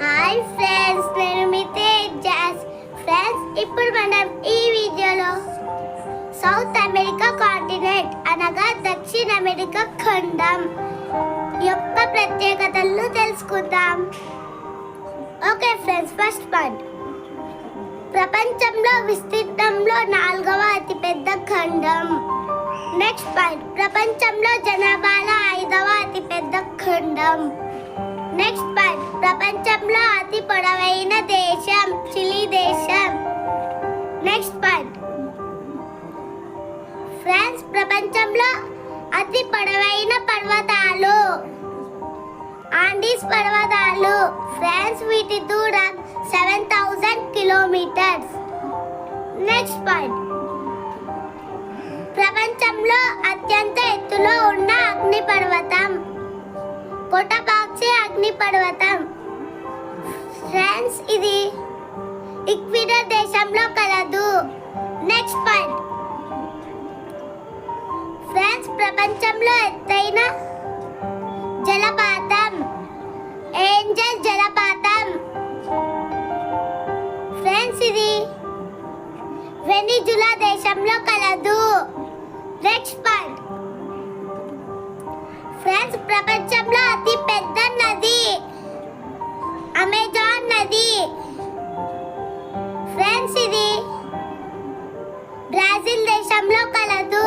Hi friends నేను మీ Tejas. Friends ఇప్పుడు మనం ఈ వీడియోలో సౌత్ అమెరికా కాంటినెంట్ అనగా దక్షిణ అమెరికా ఖండం యొక్క ప్రత్యేకతలను తెలుసుకుందాం. Okay friends first point. ప్రపంచంలో విస్తీర్ణంలో నాలుగవ అతిపెద్ద ఖండం. Next point. ప్రపంచంలో జనాభాలో ఐదవ అతిపెద్ద ఖండం. నెక్స్ట్ పాయింట్ ప్రపంచంలో అతి పొడవైన దేశం చిలీ దేశం. నెక్స్ట్ పాయింట్ ఫ్రాన్స్ ప్రపంచంలో అతి పొడవైన పర్వతాలు. ఆండీస్ పర్వతాలు. ఫ్రాన్స్ వీటి దూరం seven thousand kilometres. Next point ప్రపంచంలో అత్యంత ఎత్తులో ఫ్రాన్స్ ఇది ఈక్విడర్ దేశంలో కలదు. నెక్స్ట్ పాయింట్ ఫ్రాన్స్ ప్రపంచంలో ఎత్తైన జలపాతం. ఏంజల్ జలపాతం. ఫ్రాన్స్ ఇది వెనిజులా దేశంలో కలదు. నెక్స్ట్ పాయింట్ ఫ్రాన్స్ ప్రపంచ బ్రాజిల్ దేశంలో కలదు.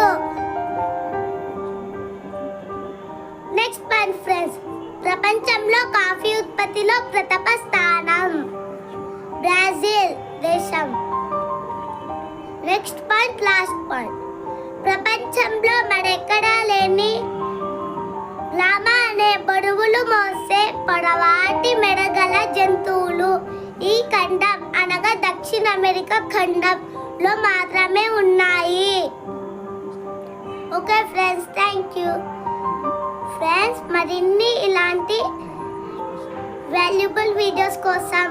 నెక్స్ట్ పాయింట్ ఫ్రెండ్స్ ప్రపంచంలో కాఫీ ఉత్పత్తిలో ప్రథమ స్థానం. బ్రాజిల్ దేశం. నెక్స్ట్ పాయింట్ లాస్ట్ పాయింట్ ప్రపంచంలో మరెక్కడా లేని లామా అనే బరువులు మోసే పొడవాటి మెడగల జంతువులు. ఈ ఖండం అనగా దక్షిణ అమెరికా ఖండం. లో మాత్రమే ఉన్నాయి. Okay friends thank you. Friends మరిన్ని ఇలాంటి వాల్యుబుల్ వీడియోస్ కోసం